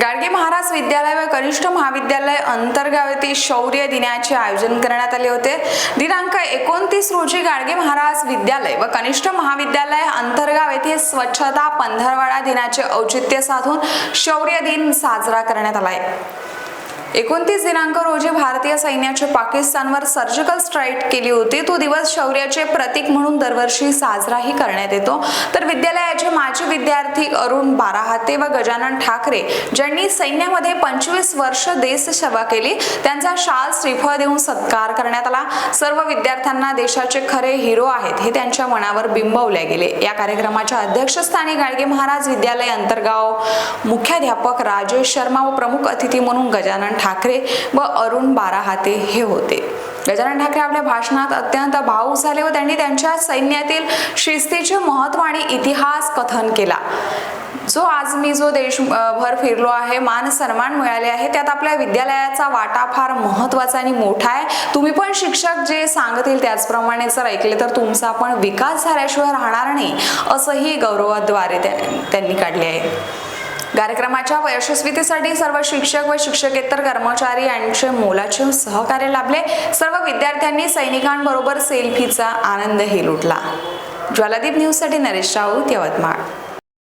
गाडगे महाराज विद्यालय व कनिष्ठ महाविद्यालय अंतर्गाव येथे शौर्य दिनाचे आयोजन करण्यात आले होते. दिनांक एकोणतीस रोजी गाडगे महाराज विद्यालय व कनिष्ठ महाविद्यालय अंतर्गाव येथे स्वच्छता पंधरवाडा दिनाचे औचित्य साधून शौर्य दिन साजरा करण्यात आला आहे एकोणतीस दिनांक रोजी भारतीय सैन्याचे पाकिस्तानवर सर्जिकल स्ट्राईक केली होती. तो दिवस शौर्याचे प्रतीक म्हणून दरवर्षी साजराही करण्यात येतो. तर विद्यालयाचे माजी विद्यार्थी अरुण बाराहाते व गजानन ठाकरे ज्यांनी सैन्यामध्ये पंचवीस वर्ष देशसेवा केली त्यांचा शाल श्रीफळ देऊन सत्कार करण्यात आला. सर्व विद्यार्थ्यांना देशाचे खरे हिरो आहेत हे त्यांच्या मनावर बिंबवले गेले. या कार्यक्रमाच्या अध्यक्षस्थानी गाडगे महाराज विद्यालय अंतर्गाव मुख्याध्यापक राजेश शर्मा व प्रमुख अतिथी म्हणून गजानन ठाकरे व अरुण बाराहाते हे होते. गजानन ठाकरे आपल्या भाषणात अत्यंत भावुक झाले व त्यांनी त्यांच्या सैन्यातील शिस्तीचे महत्त्व आणि इतिहास कथन केला. जो आज मी जो देश भर फिरलो आहे मान सन्मान मिळाले आहे त्यात आपल्या विद्यालयाचा वाटा फार महत्त्वाचा आणि मोठा आहे. तुम्ही पण शिक्षक जे सांगतील त्याचप्रमाणे जर ऐकले तर तुमचा पण विकास झाल्याशिवाय राहणार नाही असंही गौरवाद्वारे त्यांनी काढले आहे. कार्यक्रमाच्या यशस्वीतेसाठी सर्व शिक्षक व शिक्षकेतर कर्मचारी यांचे मोलाचे सहकार्य लाभले. सर्व विद्यार्थ्यांनी सैनिकांबरोबर सेल्फीचा आनंदही लुटला. ज्वालादीप न्यूजसाठी नरेश राऊत यवतमाळ.